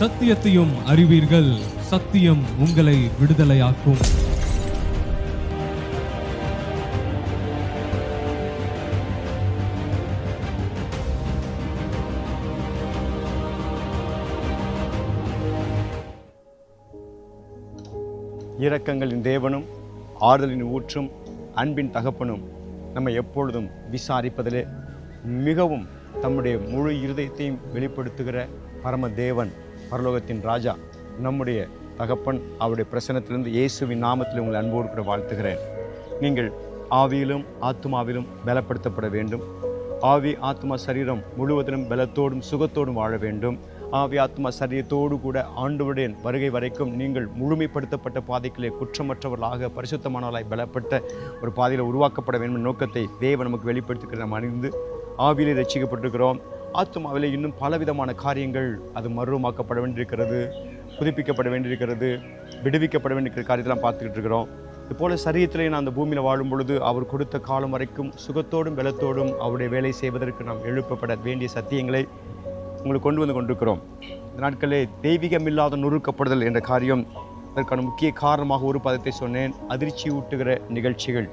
சத்தியத்தையும் அறிவீர்கள். சத்தியம் உங்களை விடுதலையாக்கும். இரக்கங்களின் தேவனும் ஆறுதலின் ஊற்றும் அன்பின் தகப்பனும் நம்ம எப்பொழுதும் விசாரிப்பதிலே மிகவும் தம்முடைய முழு இருதயத்தையும் வெளிப்படுத்துகிற பரம தேவன் பரலோகத்தின் ராஜா நம்முடைய தகப்பன் அவருடைய பிரசனத்திலிருந்து இயேசுவின் நாமத்தில் உங்களை அன்போடு கூட வாழ்த்துகிறேன். நீங்கள் ஆவியிலும் ஆத்மாவிலும் பலப்படுத்தப்பட வேண்டும். ஆவி ஆத்மா சரீரம் முழுவதிலும் பலத்தோடும் சுகத்தோடும் வாழ வேண்டும். ஆவி ஆத்மா சரீரத்தோடு கூட ஆண்டவருடைய வருகை வரைக்கும் நீங்கள் முழுமைப்படுத்தப்பட்ட பாதைகளே குற்றமற்றவர்களாக பரிசுத்தமானவர்களாய் பலப்பட்ட ஒரு பாதையில் உருவாக்கப்பட வேண்டும் நோக்கத்தை தேவன் நமக்கு வெளிப்படுத்துகிற நாம் அறிந்து ஆவியிலே ரசிக்கப்பட்டிருக்கிறோம் ஆத்மாவிலே இன்னும் பலவிதமான காரியங்கள் அது மறுமாக்கப்பட வேண்டியிருக்கிறது புதுப்பிக்கப்பட வேண்டியிருக்கிறது விடுவிக்கப்பட வேண்டியிருக்கிற காரியத்தெல்லாம் பார்த்துக்கிட்டு இருக்கிறோம். இதுபோல சரீரத்திலே நான் அந்த பூமியில் வாழும் பொழுது அவர் கொடுத்த காலம் வரைக்கும் சுகத்தோடும் பலத்தோடும் அவருடைய வேலை செய்வதற்கு நாம் எழுப்பப்பட வேண்டிய சத்தியங்களை உங்களுக்கு கொண்டு வந்து கொண்டிருக்கிறோம். இந்த நாட்களே தெய்வீகமில்லாத நொறுக்கப்படுதல் என்ற காரியம் அதற்கான முக்கிய காரணமாக ஒரு பதத்தை சொன்னேன். அதிர்ச்சி ஊட்டுகிற நிகழ்ச்சிகள்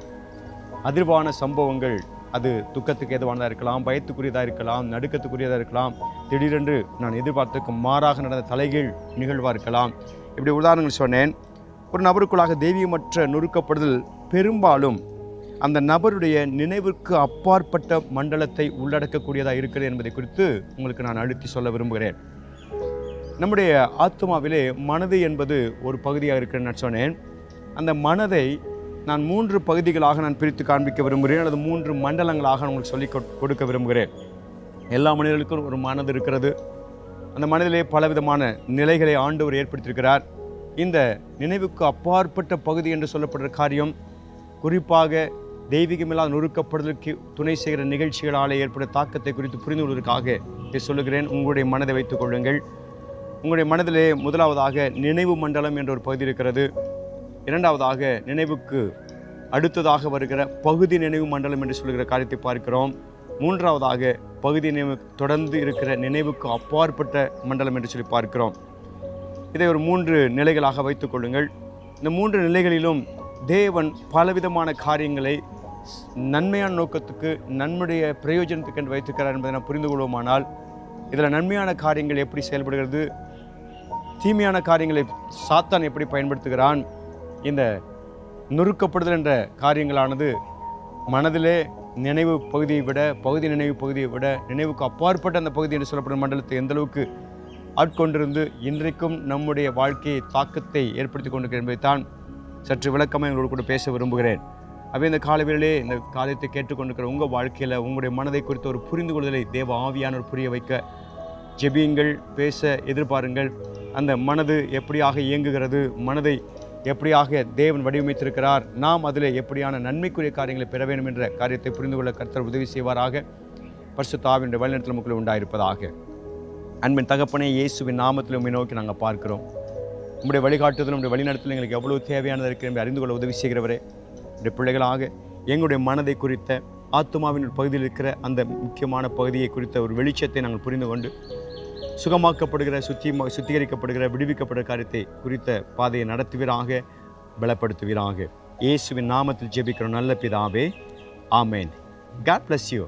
அதிர்வான சம்பவங்கள் அது துக்கத்துக்கு ஏதுவானதாக இருக்கலாம் பயத்துக்குரியதாக இருக்கலாம் நடுக்கத்துக்குரியதாக இருக்கலாம். திடீரென்று நான் எதிர்பார்த்ததுக்கு மாறாக நடந்த தலைகீழ் நிகழ்வாக இருக்கலாம். இப்படி உதாரணங்கள் சொன்னேன். ஒரு நபருக்குள்ளாக தெய்வீகமற்ற நொறுக்கப்படுதல் பெரும்பாலும் அந்த நபருடைய நினைவுக்கு அப்பாற்பட்ட மண்டலத்தை உள்ளடக்கக்கூடியதாக இருக்கிறது என்பதை குறித்து உங்களுக்கு நான் அழுத்தி சொல்ல விரும்புகிறேன். நம்முடைய ஆத்மாவிலே மனது என்பது ஒரு பகுதியாக இருக்கிறேன்னு நான் சொன்னேன். அந்த மனதை நான் மூன்று பகுதிகளாக நான் பிரித்து காண்பிக்க விரும்புகிறேன் அல்லது மூன்று மண்டலங்களாக உங்களுக்கு சொல்லிக் கொடுக்க விரும்புகிறேன். எல்லா மனிதர்களுக்கும் ஒரு மனது இருக்கிறது. அந்த மனதிலே பலவிதமான நிலைகளை ஆண்டவர் ஏற்படுத்தியிருக்கிறார். இந்த நினைவுக்கு அப்பாற்பட்ட பகுதி என்று சொல்லப்படுற காரியம் குறிப்பாக தெய்வீகமில்லாத நொறுக்கப்படுதலுக்கு துணை செய்கிற நிகழ்ச்சிகளால் ஏற்படும் தாக்கத்தை குறித்து புரிந்து கொள்வதற்காக இதை சொல்லுகிறேன். உங்களுடைய மனதை வைத்துக் கொள்ளுங்கள். உங்களுடைய மனதிலே முதலாவதாக நினைவு மண்டலம் என்ற ஒரு பகுதி இருக்கிறது. இரண்டாவதாக நினைவுக்கு அடுத்ததாக வருகிற பகுதி நினைவு மண்டலம் என்று சொல்லுகிற காரியத்தை பார்க்கிறோம். மூன்றாவதாக பகுதி நினைவு தொடர்ந்து இருக்கிற நினைவுக்கு அப்பாற்பட்ட மண்டலம் என்று சொல்லி பார்க்கிறோம். இதை ஒரு மூன்று நிலைகளாக வைத்துக் கொள்ளுங்கள். இந்த மூன்று நிலைகளிலும் தேவன் பலவிதமான காரியங்களை நன்மையான நோக்கத்துக்கு நன்மையுடைய பிரயோஜனத்துக்கு என்று வைத்திருக்கிறார் என்பதை நாம் புரிந்து கொள்வோமானால் இதில் நன்மையான காரியங்கள் எப்படி செயல்படுகிறது தீமையான காரியங்களை சாத்தான் எப்படி பயன்படுத்துகிறான் இந்த நொறுக்கப்படுதல் என்ற காரியங்களானது மனதிலே நினைவு பகுதியை விட பகுதி நினைவு பகுதியை விட நினைவுக்கு அப்பாற்பட்ட அந்த பகுதி என்று சொல்லப்படும் மண்டலத்தை எந்தளவுக்கு ஆட்கொண்டிருந்து இன்றைக்கும் நம்முடைய வாழ்க்கையை தாக்கத்தை ஏற்படுத்தி என்பதை என்பதைத்தான் சற்று விளக்கமாக எங்களோடு கூட பேச விரும்புகிறேன். அவை இந்த காலவேளையிலே இந்த காரியத்தை கேட்டுக்கொண்டிருக்கிற உங்கள் வாழ்க்கையில் உங்களுடைய மனதை குறித்த ஒரு புரிந்து கொள்வதை தேவ ஆவியானவர் புரிய வைக்க ஜெபியுங்கள் பேச எதிர்பாருங்கள். அந்த மனது எப்படியாக இயங்குகிறது மனதை எப்படியாக தேவன் வடிவமைத்திருக்கிறார்? நாம் அதில் எப்படியான நன்மைக்குரிய காரியங்களை பெற வேண்டும் என்ற காரியத்தை புரிந்து கொள்ள கர்த்தர் உதவி செய்வாராக. பரிசுத்தாவினுடைய வழிநடத்தல் மக்கள் உண்டாயிருப்பதாக. அன்பின் தகப்பனே இயேசுவின் நாமத்தில் உண்மை நோக்கி நாங்கள் பார்க்கிறோம். உங்களுடைய வழிகாட்டுதல் உங்களுடைய வழிநடத்தல் எங்களுக்கு எவ்வளோ தேவையானது இருக்கிற அறிந்து கொள்ள உதவி செய்கிறவரே. உடைய பிள்ளைகளாக எங்களுடைய மனதை குறித்த ஆத்மாவின் பகுதியில் இருக்கிற அந்த முக்கியமான பகுதியை குறித்த ஒரு வெளிச்சத்தை நாங்கள் புரிந்து கொண்டு சுகமாக்கப்படுகிற சுத்தி சுத்திகரிக்கப்படுகிற விடுவிக்கப்படுகிற காரியத்தை குறித்த பாதையை நடத்துவீராக பலப்படுத்துவீராக. இயேசுவின் நாமத்தில் ஜெபிக்கிற நல்ல பிதாவே ஆமேன். God bless you